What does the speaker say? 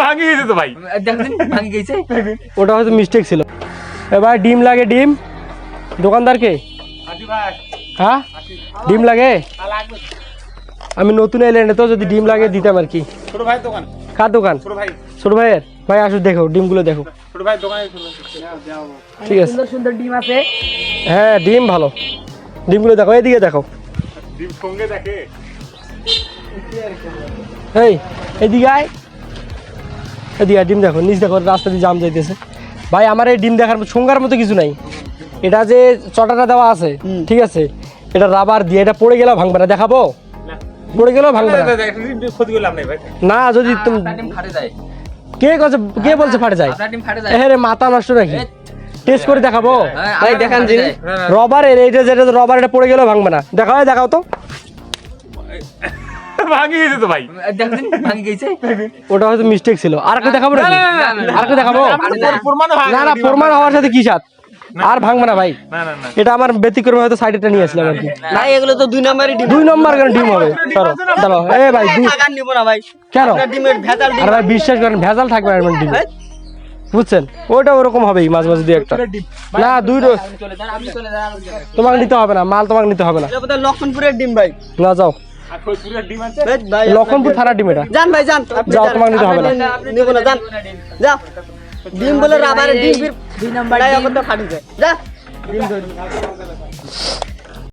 ভাঙি গেছে তো ভাই দেখেন ভাঙি গেছে ওটা হয়তো মিস্টেক ছিল। এবার ডিম লাগে ডিম। দোকানদারকে আজি ভাই। হ্যাঁ? ডিম লাগে? আমি নতুন এলেন তো যদি ডিম লাগে দিতাম আর কি। ছোট ভাই দোকান। কার দোকান? ছোট ভাই। ছোট ভাইয়ের? ভাই আসো দেখো ডিমগুলো দেখো। ছোট ভাই দোকানে ছিল। ঠিক আছে। সুন্দর সুন্দর ডিম আছে। হ্যাঁ ডিম ভালো। ডিমগুলো দেখো এদিকে দেখো। ডিম সঙ্গে দেখে। এই এদিকে আয়। এদিকে আয়, ডিম দেখো নিচ দেখো রাস্তা দিয়ে জাম যাইতেছে। ভাই আমার এই ডিম দেখার সঙ্গার মতো কিছু নাই। এটা যে চটাটা দেওয়া আছে ঠিক আছে? এটা রাবার দিয়ে এটা পড়ে গেলেও ভাঙবে না। দেখাবো? পড়ে গেলেও ভাঙবে না ভাই। না যদি তুমি আপনার ডিম ফাটে যায়। কে কছে কে বলছে ফাটে যায়? এ রে মাথা নষ্ট নাকি? টেস্ট করে দেখাবো? হ্যাঁ, ভাই আপনার দেখান জিনিস। রবারের এইটা যেটা রবার এটা পড়ে গেলেও ভাঙবে না। দেখাও দেখাও তো। ভাঙি গেছে তো ভাই দেখেন ভাঙি গেছে ওটা হয়তো মিস্টেক ছিল আর একটা দেখাবো নাকি আর একটা দেখাবো না না প্রমাণ হওয়ার সাথে কি সাথ আর ভাঙবে না ভাই না না না এটা আমার ব্যতিক্রম হয়তো সাইডেটা নিয়ে আসলাম আর কি না এগুলো তো দুই নম্বরই ডিম দুই নম্বর কেন ডিম হবে চলো চলো এ ভাই দুই টাকা নিব না ভাই কেন ডিমের ভেজাল আর ভাই বিশ্বাস করেন ভেজাল থাকবে না এমন ডিম বুঝছেন ওটা ওরকম হবেই মাঝে মাঝে দুই একটা না দুই তোমাকে নিতে হবে না মাল তোমাকে নিতে হবে না লক্ষণপুরের ডিম ভাই না যাও লক্ষণপুর থানার ডিম এটা। যান ভাই যান। যাও, তোমাকে নিতে হবে না। নিব না যান। যাও। ডিম বলে রাবারের ডিম দুই নাম্বার ফাটি যায় যা। ডিম ধরি।